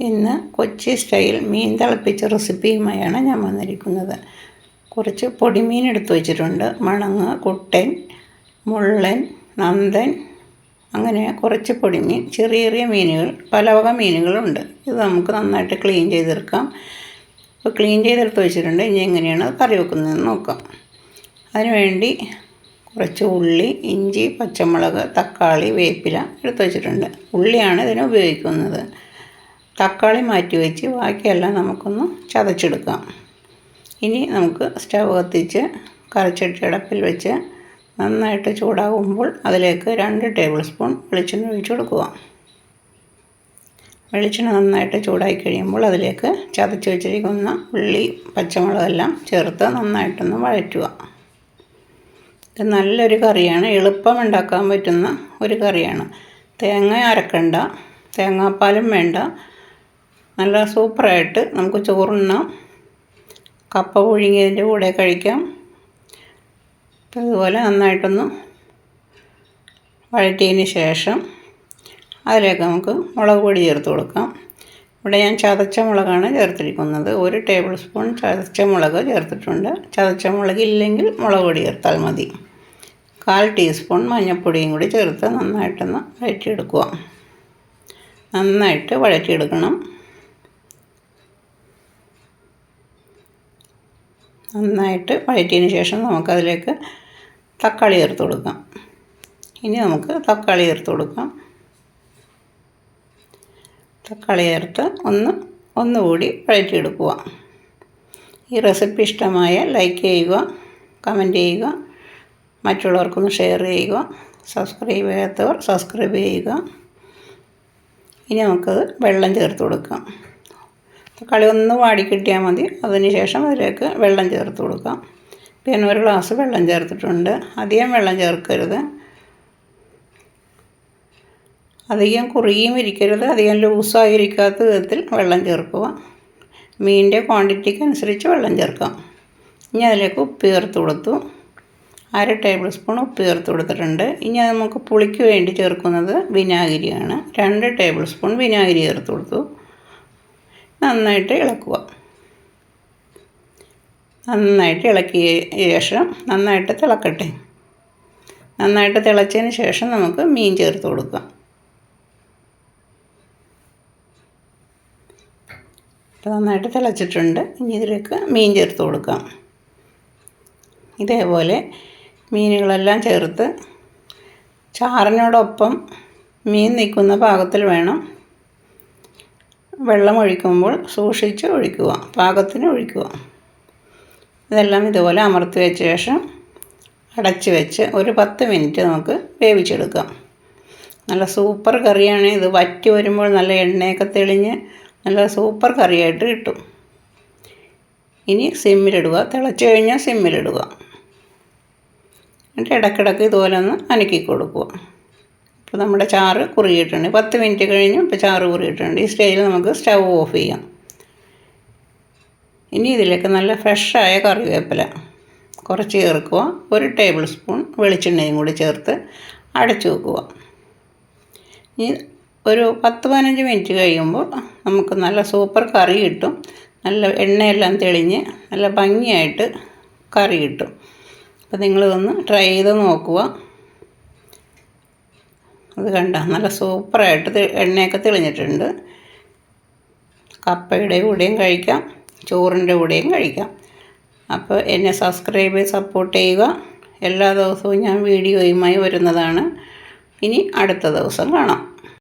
ഇന്ന് കൊച്ചി സ്റ്റൈൽ മീൻ തിളപ്പിച്ച റെസിപ്പിയുമായാണ് ഞാൻ വന്നിരിക്കുന്നത്. കുറച്ച് പൊടിമീൻ എടുത്തു വച്ചിട്ടുണ്ട്. മണങ്ങ് കുട്ടൻ മുള്ളൻ നന്ദൻ അങ്ങനെ കുറച്ച് പൊടിമീൻ ചെറിയ ചെറിയ മീനുകൾ പല വക മീനുകളുണ്ട്. ഇത് നമുക്ക് നന്നായിട്ട് ക്ലീൻ ചെയ്തെടുക്കാം. അപ്പോൾ ക്ലീൻ ചെയ്തെടുത്ത് വെച്ചിട്ടുണ്ട്. ഇനി എങ്ങനെയാണ് കറി വെക്കുന്നതെന്ന് നോക്കാം. അതിനുവേണ്ടി കുറച്ച് ഉള്ളി ഇഞ്ചി പച്ചമുളക് തക്കാളി വേപ്പില എടുത്തു വെച്ചിട്ടുണ്ട്. ഉള്ളിയാണ് ഇതിന് ഉപയോഗിക്കുന്നത്. തക്കാളി മാറ്റി വെച്ച് ബാക്കിയെല്ലാം നമുക്കൊന്ന് ചതച്ചെടുക്കാം. ഇനി നമുക്ക് സ്റ്റവ് കത്തിച്ച് കറിച്ചട്ടി അടപ്പിൽ വെച്ച് നന്നായിട്ട് ചൂടാകുമ്പോൾ അതിലേക്ക് രണ്ട് ടേബിൾ സ്പൂൺ വെളിച്ചെണ്ണ ഒഴിച്ചു കൊടുക്കുക. വെളിച്ചെണ്ണ നന്നായിട്ട് ചൂടായി കഴിയുമ്പോൾ അതിലേക്ക് ചതച്ച് വെച്ചിരിക്കുന്ന ഉള്ളി പച്ചമുളകെല്ലാം ചേർത്ത് നന്നായിട്ടൊന്ന് വഴറ്റുക. ഇത് നല്ലൊരു കറിയാണ്. എളുപ്പം ഉണ്ടാക്കാൻ പറ്റുന്ന ഒരു കറിയാണ്. തേങ്ങ അരക്കണ്ട. തേങ്ങാപ്പാലും വേണ്ട. നല്ല സൂപ്പറായിട്ട് നമുക്ക് ചോറുണ്ണാം കപ്പ പുഴുങ്ങിയതിന്റെ കൂടെ കഴിക്കാം. ഇതുപോലെ നന്നായിട്ടൊന്ന് വഴറ്റിയതിന് ശേഷം അതിലേക്ക് നമുക്ക് മുളക് പൊടി ചേർത്ത് കൊടുക്കാം. ഇവിടെ ഞാൻ ചതച്ച മുളകാണ് ചേർത്തിരിക്കുന്നത്. ഒരു ടേബിൾ സ്പൂൺ ചതച്ച മുളക് ചേർത്തിട്ടുണ്ട്. ചതച്ച മുളക് ഇല്ലെങ്കിൽ മുളക് പൊടി ചേർത്താൽ മതി. കാൽ ടീസ്പൂൺ മഞ്ഞൾപ്പൊടിയും കൂടി ചേർത്ത് നന്നായിട്ടൊന്ന് വഴറ്റിയെടുക്കുക. നന്നായിട്ട് വഴറ്റിയെടുക്കണം. നന്നായിട്ട് വഴറ്റിയതിന് ശേഷം നമുക്കതിലേക്ക് തക്കാളി ചേർത്ത് കൊടുക്കാം. ഇനി നമുക്ക് തക്കാളി ചേർത്ത് കൊടുക്കാം. തക്കാളി ചേർത്ത് ഒന്ന് ഒന്നുകൂടി വഴറ്റിയെടുക്കുക. ഈ റെസിപ്പി ഇഷ്ടമായ ലൈക്ക് ചെയ്യുക കമന്റ് ചെയ്യുക മറ്റുള്ളവർക്കൊന്ന് ഷെയർ ചെയ്യുക സബ്സ്ക്രൈബ് ചെയ്യാത്തവർ സബ്സ്ക്രൈബ് ചെയ്യുക. ഇനി നമുക്കത് വെള്ളം ചേർത്ത് കൊടുക്കാം. തക്കാളി ഒന്ന് വാടിക്കിട്ടിയാൽ മതി. അതിന് ശേഷം അതിലേക്ക് വെള്ളം ചേർത്ത് കൊടുക്കാം. പിന്നെ ഒരു ഗ്ലാസ് വെള്ളം ചേർത്തിട്ടുണ്ട്. അധികം വെള്ളം ചേർക്കരുത്. അധികം കുറിയും ഇരിക്കരുത്. അധികം ലൂസായിരിക്കാത്ത വിധത്തിൽ വെള്ളം ചേർക്കുക. മീനിന്റെ ക്വാണ്ടിറ്റിക്ക് അനുസരിച്ച് വെള്ളം ചേർക്കാം. ഇനി അതിലേക്ക് ഉപ്പ് ചേർത്ത് കൊടുത്തു. അര ടേബിൾ സ്പൂൺ ഉപ്പ് ചേർത്ത് കൊടുത്തിട്ടുണ്ട്. ഇനി നമുക്ക് പുളിക്ക് വേണ്ടി ചേർക്കുന്നത് വിനാഗിരിയാണ്. രണ്ട് ടേബിൾ സ്പൂൺ വിനാഗിരി ചേർത്ത് കൊടുത്തു. നന്നായിട്ട് ഇളക്കുക. നന്നായിട്ട് ഇളക്കിയ ശേഷം നന്നായിട്ട് തിളക്കട്ടെ. നന്നായിട്ട് തിളച്ചതിന് ശേഷം നമുക്ക് മീൻ ചേർത്ത് കൊടുക്കാം. നന്നായിട്ട് തിളച്ചിട്ടുണ്ട്. ഇനി ഇതിലേക്ക് മീൻ ചേർത്ത് കൊടുക്കാം. ഇതേപോലെ മീനുകളെല്ലാം ചേർത്ത് ചാറിനോടൊപ്പം മീൻ നിൽക്കുന്ന പാകത്തിൽ വേണം വെള്ളം ഒഴിക്കുമ്പോൾ സൂക്ഷിച്ച് ഒഴിക്കുക പാകത്തിന് ഒഴിക്കുക. ഇതെല്ലാം ഇതുപോലെ അമർത്തി വെച്ച ശേഷം അടച്ച് വെച്ച് ഒരു പത്ത് മിനിറ്റ് നമുക്ക് വേവിച്ചെടുക്കാം. നല്ല സൂപ്പർ കറിയാണ് ഇത്. വറ്റി വരുമ്പോൾ നല്ല എണ്ണയൊക്കെ തെളിഞ്ഞ് നല്ല സൂപ്പർ കറിയായിട്ട് കിട്ടും. ഇനി സിമ്മിലിടുക. തിളച്ച് കഴിഞ്ഞാൽ സിമ്മിലിടുക. എന്നിട്ട് ഇടയ്ക്കിടയ്ക്ക് ഇതുപോലെ ഒന്ന് അനക്കി കൊടുക്കുക ഇപ്പോൾ നമ്മുടെ ചാറ് കുറുകിയിട്ടുണ്ട്. പത്ത് മിനിറ്റ് കഴിഞ്ഞ് ഇപ്പോൾ ചാറ് കുറുകിയിട്ടുണ്ട്. ഈ സ്റ്റേജിൽ നമുക്ക് സ്റ്റൗ ഓഫ് ചെയ്യാം. ഇനി ഇതിലേക്ക് നല്ല ഫ്രഷായ കറിവേപ്പില കുറച്ച് ചേർക്കുക. ഒരു ടേബിൾ സ്പൂൺ വെളിച്ചെണ്ണയും കൂടി ചേർത്ത് അടച്ചു വെക്കുക. ഇനി ഒരു പത്ത് പതിനഞ്ച് മിനിറ്റ് കഴിയുമ്പോൾ നമുക്ക് നല്ല സൂപ്പർ കറി കിട്ടും. നല്ല എണ്ണയെല്ലാം തെളിഞ്ഞ് നല്ല ഭംഗിയായിട്ട് കറി കിട്ടും. അപ്പോൾ നിങ്ങളിതൊന്ന് ട്രൈ ചെയ്ത് നോക്കുക. അത് കണ്ട? നല്ല സൂപ്പറായിട്ട് എണ്ണയൊക്കെ തെളിഞ്ഞിട്ടുണ്ട്. കപ്പയുടെ കൂടെയും കഴിക്കാം ചോറിന്റെ കൂടെയും കഴിക്കാം. അപ്പോൾ എന്നെ സബ്സ്ക്രൈബ് ചെയ്ത് സപ്പോർട്ട് ചെയ്യുക. എല്ലാ ദിവസവും ഞാൻ വീഡിയോയുമായി വരുന്നതാണ്. ഇനി അടുത്ത ദിവസം കാണാം.